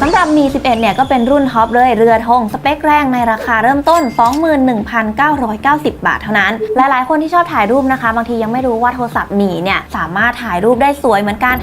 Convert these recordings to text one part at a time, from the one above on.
สำหรับมี 11 เนี่ยก็เป็นรุ่นท็อปเลยเรือธงสเปคแรงในราคาเริ่มต้น 21,990 บาทเท่านั้น หลายๆ คนที่ชอบถ่ายรูปนะคะ บางทียังไม่รู้ว่าโทรศัพท์หมีเนี่ยสามารถถ่ายรูปได้สวยเหมือนกัน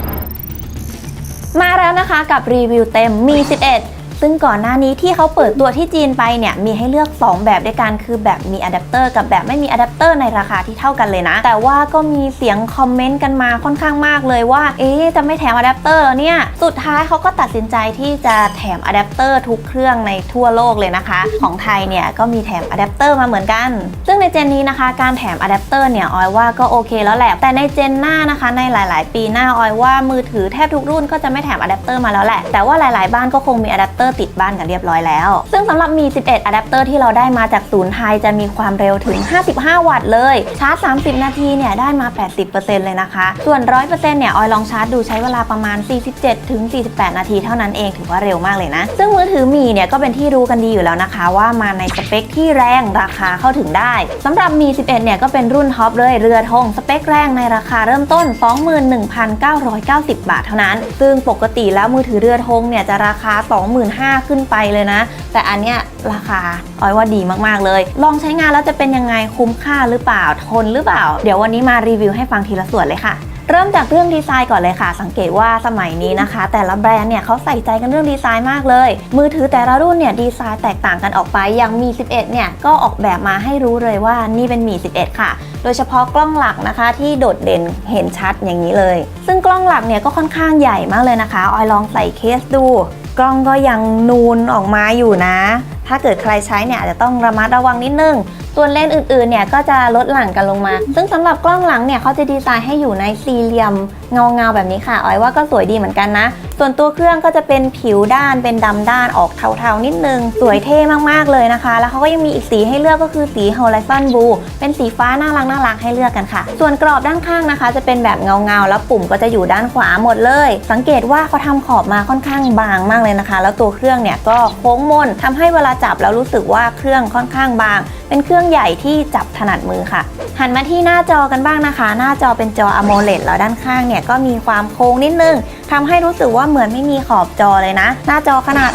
มาแล้วนะคะกับรีวิวเต็มมี 11 ซึ่งก่อนหน้านี้ที่เขาเปิดตัวที่จีนไปเนี่ยมีให้เลือก 2 แบบด้วยกันคือแบบมีอะแดปเตอร์กับแบบไม่มีอะแดปเตอร์ในราคาที่เท่ากันเลยนะ แต่ว่าก็มีเสียงคอมเมนต์กันมาค่อนข้างมากเลยว่า เอ๊จะไม่แถมอะแดปเตอร์แล้วเนี่ย สุดท้ายเขาก็ตัดสินใจที่จะแถมอะแดปเตอร์ทุกเครื่องในทั่วโลกเลยนะคะ ของไทยเนี่ยก็มีแถมอะแดปเตอร์มาเหมือนกัน ซึ่งในเจนนี้นะคะ การแถมอะแดปเตอร์เนี่ยออยว่าก็โอเคแล้วแหละ แต่ในเจนหน้านะคะ ในหลาย ๆ ปีหน้าออยว่ามือถือแทบทุกรุ่นก็จะไม่แถมอะแดปเตอร์มาแล้วแหละ แต่ว่าหลาย ๆ บ้านก็คงมีอะแดปเตอร์ติดบ้านกันเรียบร้อยแล้ว ซึ่งสำหรับมี 11อะแดปเตอร์ที่เราได้มาจากศูนย์ไทยจะมีความเร็วถึง 55 วัตต์เลย ชาร์จ 30 นาทีเนี่ยได้มา 80%เลยนะคะ ส่วน 100%เนี่ยออยลองชาร์จดูใช้เวลาประมาณ 47ถึง48 นาทีเท่านั้นเองถือว่าเร็วมากเลยนะ ซึ่งมือถือมีเนี่ยก็เป็นที่รู้กันดีอยู่แล้วนะคะ ว่ามาในสเปคที่แรงราคาเข้าถึงได้สำหรับมี 11 เนี่ยก็เป็นรุ่นท็อปเลยเรือธงสเปคแรงในราคาเริ่มต้น 21,990 บาทเท่านั้น ซึ่งปกติแล้วมือถือเรือธงเนี่ยจะราคา5 ขึ้นไปเลยนะ แต่อันเนี้ยราคาออยว่าดีมากๆเลย ลองใช้งานแล้วจะเป็นยังไงคุ้มค่าหรือเปล่าทนหรือเปล่า เดี๋ยววันนี้มารีวิวให้ฟังทีละส่วนเลยค่ะเริ่มจากเรื่องดีไซน์ก่อนเลยค่ะ สังเกตว่าสมัยนี้นะคะ แต่ละแบรนด์เนี่ยเขาใส่ใจกันเรื่องดีไซน์มากเลย มือถือแต่ละรุ่นเนี่ยดีไซน์แตกต่างกันออกไป อย่างมี 11 เนี่ยก็ออกแบบมาให้รู้เลยว่านี่เป็นมี 11 ค่ะ โดยเฉพาะกล้องหลักนะคะ ที่โดดเด่นเห็นชัดอย่างนี้เลย ซึ่งกล้องหลักเนี่ยก็ค่อนข้างใหญ่มากเลยนะคะ ออยลองใส่เคสดู กล้องก็ยังนูนออกมาอยู่นะ ถ้าเกิดใครใช้เนี่ยอาจจะต้องระมัดระวังนิดนึงส่วนเลนส์อื่นๆเนี่ยก็จะลดหลั่นกันลงมา ซึ่งสำหรับกล้องหลังเนี่ยเขาจะดีไซน์ให้อยู่ในสี่เหลี่ยมเงาๆแบบนี้ค่ะออยว่าก็สวยดีเหมือนกันนะ ส่วนตัวเครื่องก็จะเป็นผิวด้านเป็นดำด้านออกเทาๆ นิดนึง สวยเท่มากๆเลยนะคะ แล้วเขาก็ยังมีอีกสีให้เลือกก็คือสี Horizon Blue เป็นสีฟ้าน่ารักน่ารักให้เลือกกันค่ะ ส่วนกรอบด้านข้างนะคะ จะเป็นแบบเงาๆ แล้วปุ่มก็จะอยู่ด้านขวาหมดเลย สังเกตว่าเขาทำขอบมาค่อนข้างบางมากเลยนะคะ แล้วตัวเครื่องเนี่ยก็โค้งมนทำให้เวลาจับแล้วรู้สึกว่าเครื่องค่อนข้างบาง เป็นเครื่องใหญ่ที่จับถนัดมือค่ะ หันมาที่หน้าจอกันบ้างนะคะ หน้าจอเป็นจอ AMOLED แล้วด้านข้างเนี่ยก็มีความโค้งนิดนึง ทำให้รู้สึกว่าเหมือนไม่มีขอบจอเลยนะ หน้าจอขนาด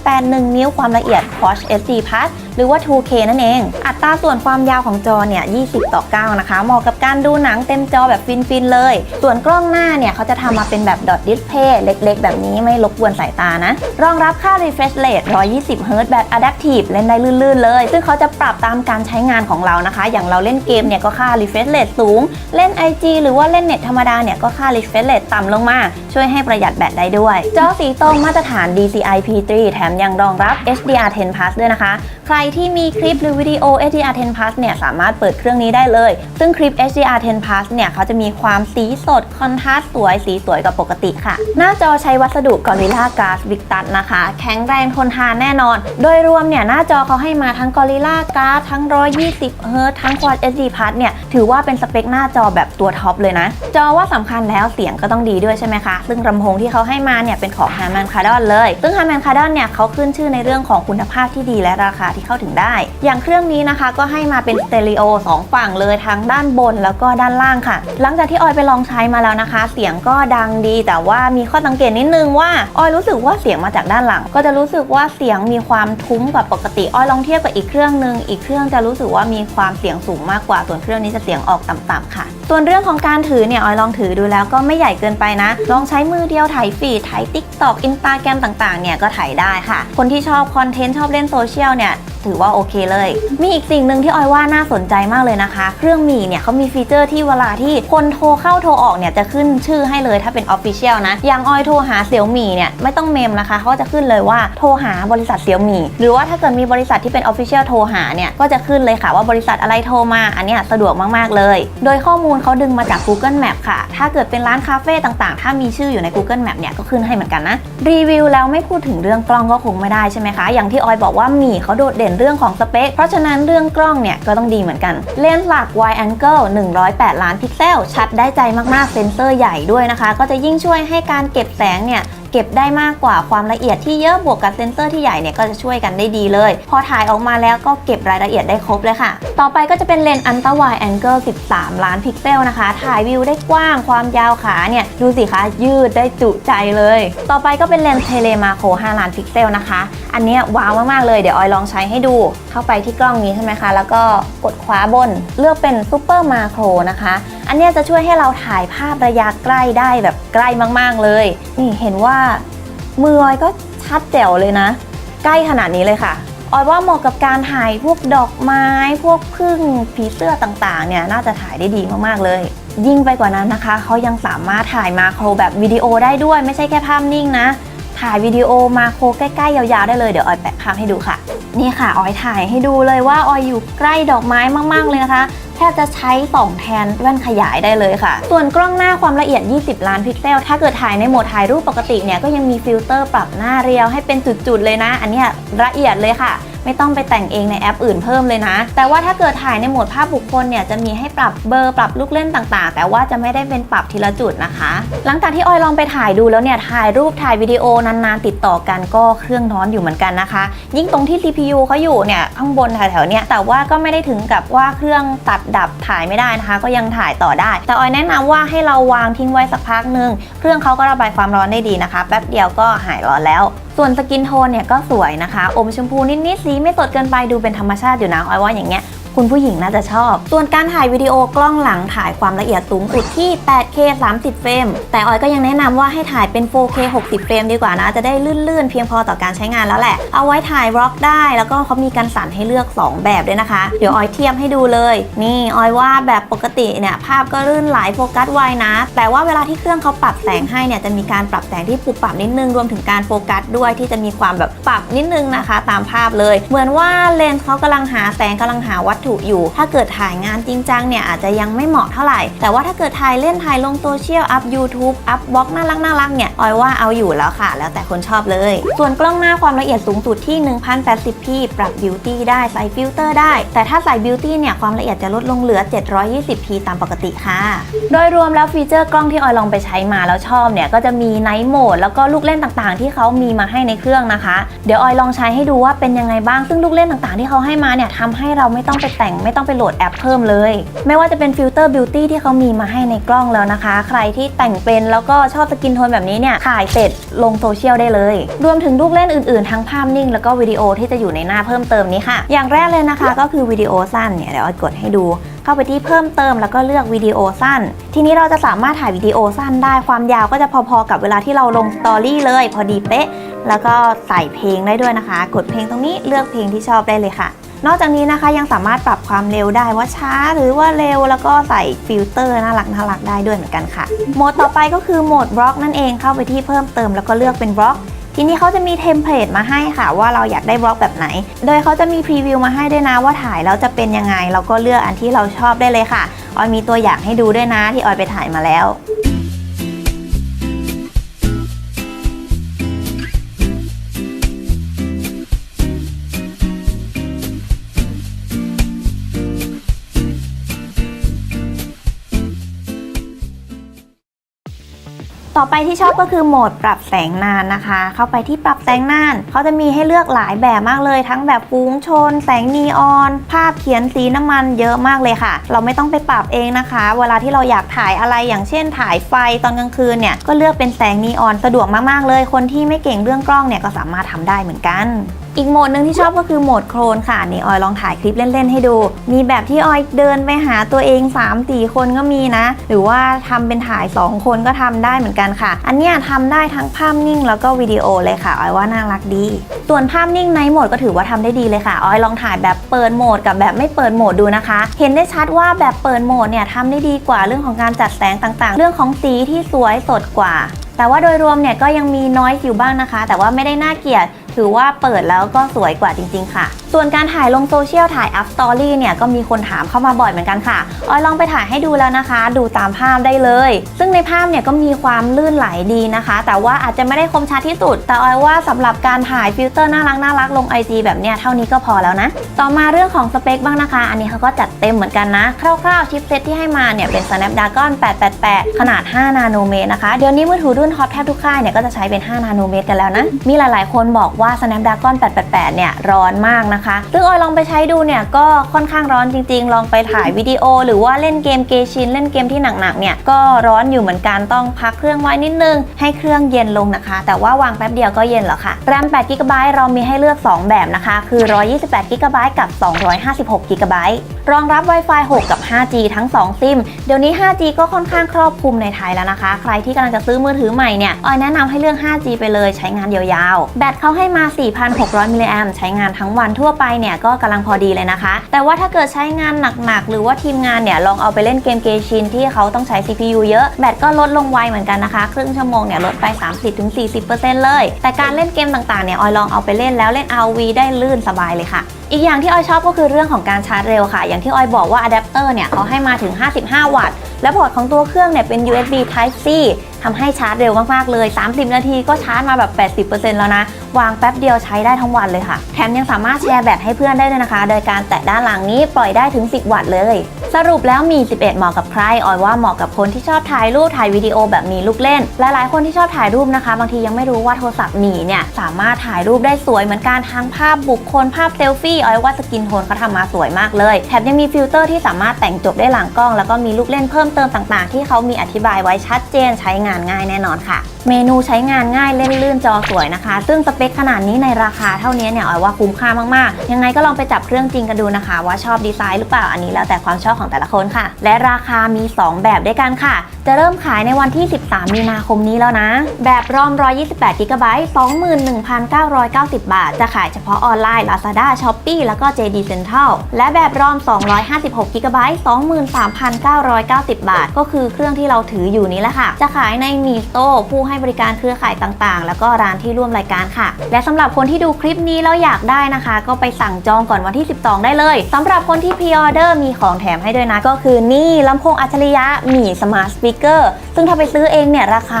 6.81 นิ้วความละเอียด Quad HD Plus หรือว่า 2K นั่นเอง อัตราส่วนความยาวของจอเนี่ย 20 ต่อ 9 นะคะ เหมาะกับการดูหนังเต็มจอแบบฟิน ๆ เลย ส่วนกล้องหน้าเนี่ย เขาจะทำมาเป็นแบบดอทดิสเพย์เล็ก ๆ แบบนี้ไม่รบกวนสายตานะ รองรับค่า refresh rate 120 Hz แบบ adaptive เล่นได้ลื่น ๆ เลย ซึ่งเขาจะปรับตามการใช้งานของเรานะคะ อย่างเราเล่นเกมเนี่ยก็ค่า refresh rate สูง เล่น IG หรือว่าเล่นเน็ตธรรมดาเนี่ยก็ค่า refresh rate ต่ำลงมา ช่วยให้ประหยัดแบตได้ด้วย จอสีตรงมาตรฐาน DCI P3 แถมยังรองรับ HDR10 Plus ด้วยนะคะใครที่มีคลิปหรือวิดีโอ HDR10 Plus เนี่ยสามารถเปิดเครื่องนี้ได้เลย ซึ่งคลิป HDR10 Plus เนี่ยเขาจะมีความสีสดคอนทราสต์สวยสีสวยกว่าปกติค่ะ หน้าจอใช้วัสดุ Gorilla Glass Victus นะคะ แข็งแรงทนทานแน่นอน โดยรวมเนี่ยหน้าจอเขาให้มาทั้ง Gorilla Glass ทั้ง 120 Hz ทั้ง Quad HD Plus เนี่ยถือว่าเป็นสเปคหน้าจอแบบตัวท็อปเลยนะ จอว่าสำคัญแล้วเสียงก็ต้องดีด้วยใช่ไหมคะ ซึ่งลำโพงที่เขาให้มาเนี่ยเป็นของ Harman Kardon เลย ซึ่ง Harman Kardon เนี่ยเขาขึ้นชื่อในเรื่องของคุณภาพที่ดีและราคาที่เข้าถึงได้ อย่างเครื่องนี้นะคะก็ให้มาเป็นสเตอริโอสองฝั่งเลยทั้งด้านบนแล้วก็ด้านล่างค่ะ หลังจากที่ออยไปลองใช้มาแล้วนะคะ เสียงก็ดังดี แต่ว่ามีข้อสังเกตนิดนึงว่าออยรู้สึกว่าเสียงมาจากด้านหลัง ก็จะรู้สึกว่าเสียงมีความทุ้มกว่าปกติออยลองเทียบกับอีกเครื่องหนึงอีกเครื่องจะรู้สึกว่ามีความเสียงสูงมากกว่าส่วนเครื่องนี้จะเสียงออกต่ำๆค่ะ ส่วนเรื่องของการถือเนี่ยออยลองถือดูแล้วก็ไม่ใหญ่เกินไปนะ ลองใช้มือเดียวถ่ายฟีดถ่ายติ๊กตอกอินสตาแกรมต่างๆเนี่ยก็ถ่ายได้ค่ะ คนที่ชอบคอนเทนต์ชอบเล่นโซเชียลเนี่ย ถือว่าโอเคเลย มีอีกสิ่งหนึ่งที่ออยว่าน่าสนใจมากเลยนะคะ เครื่องมีเนี่ยเขามีฟีเจอร์ที่เวลาที่คนโทรเข้าโทรออกเนี่ยจะขึ้นชื่อให้เลยถ้าเป็นออฟฟิเชียลนะ อย่างออยโทรหาเสี่ยวมี่เนี่ยไม่ต้องเมมนะคะเขาจะขึ้นเลยว่าโทรหาบริษัทเสี่ยวมี่หรือว่าถ้าเกิดมีบริษัทที่เป็นออฟฟิเชียลโทรหาเนี่ยก็จะขึ้นเลยค่ะว่าบริษัทอะไรโทรมาอันนี้สะดวกมากๆเลย โดยข้อมูลเขาดึงมาจาก Google Map ค่ะ ถ้าเกิดเป็นร้านคาเฟ่ต่างๆ ถ้ามีชื่ออยู่ใน Google Map เนี่ยก็ขึ้นให้เหมือนกันนะรีวิวแล้วไม่พูดถึงเรื่องกล้องก็คงไม่ได้ใช่ไหมคะอย่างที่ออยบอกว่ามีเขาโดดเด่นเรื่องของสเปค เพราะฉะนั้นเรื่องกล้องเนี่ยก็ต้องดีเหมือนกัน เลนส์หลัก wide angle 108 ล้านพิกเซล ชัดได้ใจมากๆ เซนเซอร์ใหญ่ด้วยนะคะ ก็จะยิ่งช่วยให้การเก็บแสงเนี่ย เก็บได้มากกว่าความละเอียดที่เยอะบวกกับเซนเซอร์ที่ใหญ่เนี่ยก็จะช่วยกันได้ดีเลย พอถ่ายออกมาแล้วก็เก็บรายละเอียดได้ครบเลยค่ะ ต่อไปก็จะเป็นเลนส์อันต a า Wide Angle 13 ล้านพิกเซลนะคะ ถ่ายวิวได้กว้างความยาวขาเนี่ยดูสิคะยืดได้จุใจเลย ต่อไปก็เป็นเลนส์เทเลมาโคร5ล้านพิกเซลนะคะ อันนี้ว้าวมากๆเลยเดี๋ยวออยลองใช้ให้ดู เข้าไปที่กล้องนี้ใช่ไหมคะ แล้วก็กดคว้าบนเลือกเป็นซูเปอร์มาโครนะคะอันนี้จะช่วยให้เราถ่ายภาพระยะใกล้ได้แบบใกล้มาก ๆ เลย นี่เห็นว่ามือออยก็ชัดแจ๋วเลยนะ ใกล้ขนาดนี้เลยค่ะออยว่าเหมาะกับการถ่ายพวกดอกไม้ พวกพึ่งผีเสื้อต่างๆ เนี่ยน่าจะถ่ายได้ดีมากๆเลย ยิ่งไปกว่านั้นนะคะ เขายังสามารถถ่ายมาโครแบบวิดีโอได้ด้วย ไม่ใช่แค่ภาพนิ่งนะ ถ่ายวิดีโอมาโครใกล้ๆ ยาวๆได้เลย เดี๋ยวออยแปะภาพให้ดูค่ะ นี่ค่ะออยถ่ายให้ดูเลยว่าออยอยู่ใกล้ดอกไม้มากๆเลยนะคะ แทบจะใช้ส่องแทนแว่นขยายได้เลยค่ะ ส่วนกล้องหน้าความละเอียด 20 ล้านพิกเซล ถ้าเกิดถ่ายในโหมดถ่ายรูปปกติเนี่ยก็ยังมีฟิลเตอร์ปรับหน้าเรียวให้เป็นจุดๆเลยนะ อันนี้ละเอียดเลยค่ะ ไม่ต้องไปแต่งเองในแอปอื่นเพิ่มเลยนะ แต่ว่าถ้าเกิดถ่ายในโหมดภาพบุคคลเนี่ยจะมีให้ปรับเบอร์ปรับลูกเล่นต่างๆ แต่ว่าจะไม่ได้เป็นปรับทีละจุดนะคะ หลังจากที่ออยลองไปถ่ายดูแล้วเนี่ยถ่ายรูปถ่ายวิดีโอนานๆติดต่อกันก็เครื่องร้อนอยู่เหมือนกันนะคะ ยิ่งตรงที่ CPU เขาอยู่เนี่ยข้างบนแถวๆเนี่ยแต่ว่าก็ไม่ได้ถึงกับว่าเครื่องตัดดับถ่ายไม่ได้นะคะ ก็ยังถ่ายต่อได้ แต่ออยแนะนำว่าให้เราวางทิ้งไว้สักพักหนึ่งเครื่องเขาก็ระบายความร้อนได้ดีนะคะ แป๊บเดียวก็หายร้อนแล้วส่วนสกินโทนเนี่ยก็สวยนะคะ อมชมพูนิดๆสีไม่สดเกินไปดูเป็นธรรมชาติอยู่นะออยว่าอย่างเงี้ย คุณผู้หญิงน่าจะชอบ ส่วนการถ่ายวิดีโอกล้องหลังถ่ายความละเอียดสูงสุดที่ 8K 30 เฟรม แต่ออยก็ยังแนะนำว่าให้ถ่ายเป็น 4K 60 เฟรมดีกว่านะ จะได้ลื่นๆ เพียงพอต่อการใช้งานแล้วแหละ เอาไว้ถ่ายร็อกได้ แล้วก็เขามีการสั่นให้เลือก 2 แบบด้วยนะคะ เดี๋ยวออยเทียบให้ดูเลย นี่ออยว่าแบบปกติเนี่ยภาพก็ลื่นไหลโฟกัสไวนะ แต่ว่าเวลาที่เครื่องเขาปรับแสงให้เนี่ยจะมีการปรับแสงที่ปรับปรับนิดนึง รวมถึงการโฟกัสด้วยที่จะมีความแบบปรับนิดนึงนะคะ ตามภาพเลย เหมือนว่าเลนส์เขากำลังหาแสงกำลังหาวัตถุอยู่ ถ้าเกิดถ่ายงานจริงจังเนี่ยอาจจะยังไม่เหมาะเท่าไหร่ แต่ว่าถ้าเกิดถ่ายเล่นถ่ายลงโซเชียลอัพ YouTube อัพบล็อกน่ารักน่ารักเนี่ยออยว่าเอาอยู่แล้วค่ะ แล้วแต่คนชอบเลย ส่วนกล้องหน้าความละเอียดสูงสุดที่ 1080p ปรับบิวตี้ได้ใส่ฟิลเตอร์ได้ แต่ถ้าใส่บิวตี้เนี่ยความละเอียดจะลดลงเหลือ 720p ตามปกติค่ะ โดยรวมแล้วฟีเจอร์กล้องที่ออยลองไปใช้มาแล้วชอบเนี่ยก็จะมีไนท์โหมดแล้วก็ลูกเล่นต่างๆ ที่เขามีมาให้ในเครื่องนะคะ เดี๋ยวออยลองใช้ให้ดูว่าเป็นยังไงบ้าง ซึ่งลูกเล่นต่างๆ ที่เขาให้มาเนี่ยทำให้เราไม่ต้องไปแต่งไม่ต้องไปโหลดแอปเพิ่มเลย ไม่ว่าจะเป็นฟิลเตอร์บิวตี้ที่เขามีมาให้ในกล้องแล้วนะคะ ใครที่แต่งเป็นแล้วก็ชอบสกินโทนแบบนี้เนี่ยถ่ายเสร็จลงโซเชียลได้เลย รวมถึงลูกเล่นอื่นๆ ทั้งภาพนิ่ง แล้วก็วิดีโอที่จะอยู่ในหน้าเพิ่มเติมนี้ค่ะ อย่างแรกเลยนะคะก็คือวิดีโอสั้นเนี่ยเดี๋ยวออยกดให้ดูเข้าไปที่เพิ่มเติมแล้วก็เลือกวิดีโอสั้น ทีนี้เราจะสามารถถ่ายวิดีโอสั้นได้ความยาวก็จะพอๆกับเวลาที่เราลงสตอรี่เลย พอดีเป๊ะ แล้วก็ใส่เพลงได้ด้วยนะคะ กดเพลงตรงนี้เลือกเพลงที่ชอบได้เลยค่ะ นอกจากนี้นะคะยังสามารถปรับความเร็วได้ว่าช้าหรือว่าเร็วแล้วก็ใส่ฟิลเตอร์น่ารักน่ารักได้ด้วยเหมือนกันค่ะโหมดต่อไปก็คือโหมดบล็อกนั่นเองเข้าไปที่เพิ่มเติมแล้วก็เลือกเป็นบล็อกทีนี้เขาจะมีเทมเพลตมาให้ค่ะ ว่าเราอยากได้บล็อกแบบไหน โดยเขาจะมีพรีวิวมาให้ด้วยนะว่าถ่ายแล้วจะเป็นยังไง เราก็เลือกอันที่เราชอบได้เลยค่ะ ออยมีตัวอย่างให้ดูด้วยนะที่ออยไปถ่ายมาแล้ว ต่อไปที่ชอบก็คือโหมดปรับแสงนานนะคะ เข้าไปที่ปรับแสงนานเขาจะมีให้เลือกหลายแบบมากเลย ทั้งแบบฟูงชน แสงนีออน ภาพเขียนสีน้ำมันเยอะมากเลยค่ะ เราไม่ต้องไปปรับเองนะคะ เวลาที่เราอยากถ่ายอะไรอย่างเช่น ถ่ายไฟตอนกลางคืนเนี่ยก็เลือกเป็นแสงนีออนสะดวกมากๆเลย คนที่ไม่เก่งเรื่องกล้องเนี่ยก็สามารถทำได้เหมือนกัน อีกโหมดหนึ่งที่ชอบก็คือโหมดโครนค่ะนี่ออยลองถ่ายคลิปเล่น ๆ ให้ดู มีแบบที่ออยเดินไปหาตัวเอง 3-4 คนก็มีนะ หรือว่าทำเป็นถ่าย 2 คนก็ทำได้เหมือนกันค่ะ อันเนี้ยทำได้ทั้งภาพนิ่งแล้วก็วิดีโอเลยค่ะออยว่าน่ารักดี ส่วนภาพนิ่งในโหมดก็ถือว่าทำได้ดีเลยค่ะออยลองถ่ายแบบเปิดโหมดกับแบบไม่เปิดโหมดดูนะคะ เห็นได้ชัดว่าแบบเปิดโหมดเนี่ยทำได้ดีกว่าเรื่องของการจัดแสงต่างๆ เรื่องของสีที่สวยสดกว่า แต่ว่าโดยรวมเนี่ยก็ยังมีน้อยอยู่บ้างนะคะ แต่ว่าไม่ได้น่าเกลียด ถือว่าเปิดแล้วก็สวยกว่าจริง ๆ ค่ะ ส่วนการถ่ายลงโซเชียลถ่ายอัพสตอรี่เนี่ยก็มีคนถามเข้ามาบ่อยเหมือนกันค่ะออยลองไปถ่ายให้ดูแล้วนะคะ ดูตามภาพได้เลย ซึ่งในภาพเนี่ยก็มีความลื่นไหลดีนะคะ แต่ว่าอาจจะไม่ได้คมชัดที่สุด แต่ออยว่าสำหรับการถ่ายฟิลเตอร์น่ารักน่ารักลง IG แบบเนี้ยเท่านี้ก็พอแล้วนะ ต่อมาเรื่องของสเปคบ้างนะคะ อันนี้เขาก็จัดเต็มเหมือนกันนะ คร่าวๆชิปเซตที่ให้มาเนี่ยเป็น Snapdragon 888 ขนาด 5 นาโนเมตรนะคะ เดี๋ยวนี้มือถือรุ่นท็อปแทบทุกค่ายเนี่ยก็จะใช้เป็น 5 นาโนเมตรกันแล้วนะ มีหลายๆ คนบอกว่า่า Snapdragon 888 เนี่ยร้อนมากนะคะ ซึ่งออยลองไปใช้ดูเนี่ยก็ค่อนข้างร้อนจริง ๆ ลองไปถ่ายวิดีโอ หรือว่าเล่นเกมเกชิน เล่นเกมที่หนักๆเนี่ยก็ร้อนอยู่เหมือนกันต้องพักเครื่องไว้นิดนึง ให้เครื่องเย็นลงนะคะ แต่ว่าวางแป๊บเดียวก็เย็นแล้วค่ะแรม8 g b เรามีให้เลือก 2 แบบนะคะ คือ 128 g b กับ 256 g b รองรับ Wi-Fi 6 กับ 5G ทั้ง 2 ซิม เดี๋ยวนี้ 5G ก็ค่อนข้างครอบคลุมในไทยแล้วนะคะ ใครที่กำลังจะซื้อมือถือใหม่เนี่ยออยแนะนำให้เลือก 5G ไปเลยใช้งานยาวๆ แบตเขาให้มา 4,600 มิลลิแอมใช้งานทั้งวันทั่วไปเนี่ยก็กำลังพอดีเลยนะคะ แต่ว่าถ้าเกิดใช้งานหนักๆ หรือว่าทีมงานเนี่ยลองเอาไปเล่นเกมเกชินที่เขาต้องใช้ CPU เยอะแบตก็ลดลงไวเหมือนกันนะคะ ครึ่งชั่วโมงเนี่ยลดไป 30-40%เลย แต่การเล่นเกมต่างๆเนี่ยออยลองเอาไปเล่นแล้วเล่น RV ได้ลื่นสบายเลยค่ะอีกอย่างที่ออยชอบก็คือเรื่องของการชาร์จเร็วค่ะ อย่างที่ออยบอกว่าอะแดปเตอร์เนี่ยเขาให้มาถึง 55 วัตต์และพอร์ตของตัวเครื่องเนี่ยเป็น USB Type C ทำให้ชาร์จเร็วมากๆเลย 30 นาทีก็ชาร์จมาแบบ 80%แล้วนะ วางแป๊บเดียวใช้ได้ทั้งวันเลยค่ะ แถมยังสามารถแชร์แบตให้เพื่อนได้ด้วยนะคะ โดยการแตะด้านหลังนี้ปล่อยได้ถึง 10 วัตต์เลย สรุปแล้วมี 11 เหมาะกับใคร ออยว่าเหมาะกับคนที่ชอบถ่ายรูปถ่ายวิดีโอแบบมีลูกเล่น หลายๆคนที่ชอบถ่ายรูปนะคะ บางทียังไม่รู้ว่าโทรศัพท์หนีเนี่ยสามารถถ่ายรูปได้สวยเหมือนการทั้งภาพบุคคลภาพเซลฟี่ออยว่าสกินโทนเขาทำมาสวยมากเลย แถมยังมีฟิลเตอร์ที่สามารถแต่งจบได้หลังกล้องแล้วก็มีลูกเล่นเพิ่มเติมต่างๆ ที่เขามีอธิบายไว้ชัดเจนใช้งานง่ายแน่นอนค่ะ เมนูใช้งานง่ายเล่นลื่นจอสวยนะคะ ซึ่งสเปคขนาดนี้ในราคาเท่านี้เนี่ยออยว่าคุ้มค่ามากๆ ยังไงก็ลองไปจับเครื่องจริงกันดูนะคะ ว่าชอบดีไซน์หรือเปล่าอันนี้แล้วแต่ความชอบของแต่ละคนค่ะ และราคามี 2 แบบด้วยกันค่ะ จะเริ่มขายในวันที่ 13 มีนาคมนี้แล้วนะ แบบรอม 128 g b 21,990 บาท จะขายเฉพาะออนไลน์ Lazada, Shopee แล้วก็ JD Central และแบบรอม 256 g b 23,990 บาท ก็คือเครื่องที่เราถืออยู่นี้แหละค่ะ จะขายในมีโตผู้ให้บริการเครือข่ายต่างๆ แล้วก็ร้านที่ร่วมรายการค่ะ และสำหรับคนที่ดูคลิปนี้แล้วอยากได้นะคะ ก็ไปสั่งจองก่อนวันที่ 12 ได้เลยสำหรับคนที่พรีออเดอร์มีของแถมให้ด้วยนะ ก็คือนี่ลำโพงอัจฉริยะหมีสมาร์ทสปีกเกอร์ซึ่งถ้าไปซื้อเองเนี่ยราคา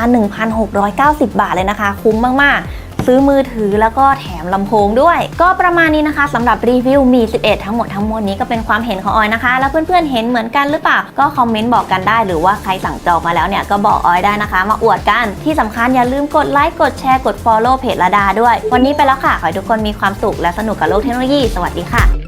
1,690 บาทเลยนะคะ คุ้มมากๆ ซื้อมือถือแล้วก็แถมลำโพงด้วย ก็ประมาณนี้นะคะสำหรับรีวิวมี 11 ทั้งหมดทั้งมวลนี้ก็เป็นความเห็นของออยนะคะ แล้วเพื่อนๆเห็นเหมือนกันหรือเปล่า ก็คอมเมนต์บอกกันได้ หรือว่าใครสั่งจองมาแล้วเนี่ยก็บอกออยได้นะคะ มาอวดกันที่สำคัญอย่าลืมกดไลค์กดแชร์กด Follow เพจละดาด้วย วันนี้ไปแล้วค่ะ ขอให้ทุกคนมีความสุขและสนุกกับโลกเทคโนโลยี สวัสดีค่ะ